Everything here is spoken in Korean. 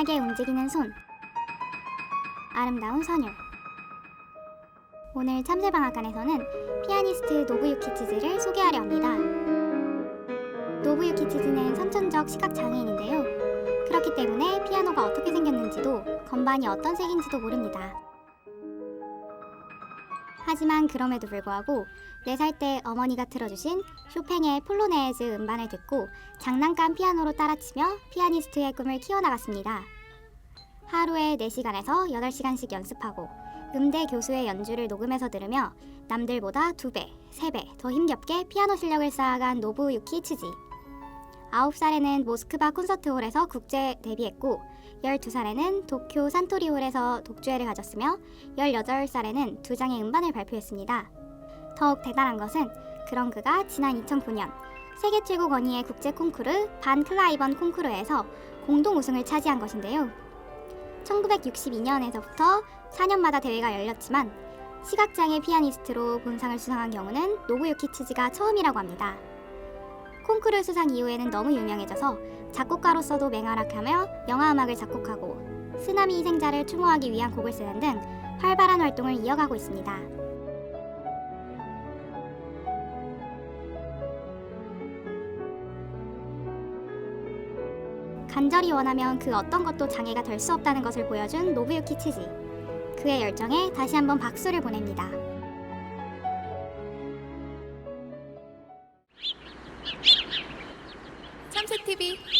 유연하게 움직이는 손. 아름다운 선율. 오늘 참새방앗간에서는 피아니스트 노부유키 치즈를 소개하려 합니다. 노부유키 치즈는 선천적 시각 장애인인데요. 그렇기 때문에 피아노가 어떻게 생겼는지도 건반이 어떤 색인지도 모릅니다. 하지만 그럼에도 불구하고 4살 때 어머니가 틀어주신 쇼팽의 폴로네즈 음반을 듣고 장난감 피아노로 따라치며 피아니스트의 꿈을 키워나갔습니다. 하루에 4시간에서 8시간씩 연습하고 음대 교수의 연주를 녹음해서 들으며 남들보다 2배, 3배 더 힘겹게 피아노 실력을 쌓아간 노부유키 치지. 9살에는 모스크바 콘서트홀에서 국제 데뷔했고 12살에는 도쿄 산토리홀에서 독주회를 가졌으며 18살에는 두 장의 음반을 발표했습니다. 더욱 대단한 것은 그런 그가 지난 2009년 세계 최고 권위의 국제 콩쿠르 반 클라이번 콩쿠르에서 공동 우승을 차지한 것인데요. 1962년에서부터 4년마다 대회가 열렸지만 시각장애 피아니스트로 본상을 수상한 경우는 노부유키 치즈가 처음이라고 합니다. 콩쿠르 수상 이후에는 너무 유명해져서 작곡가로서도 맹활약하며 영화 음악을 작곡하고 쓰나미 희생자를 추모하기 위한 곡을 쓰는 등 활발한 활동을 이어가고 있습니다. 간절히 원하면 그 어떤 것도 장애가 될 수 없다는 것을 보여준 노부유키 치지. 그의 열정에 다시 한번 박수를 보냅니다. Transit TV.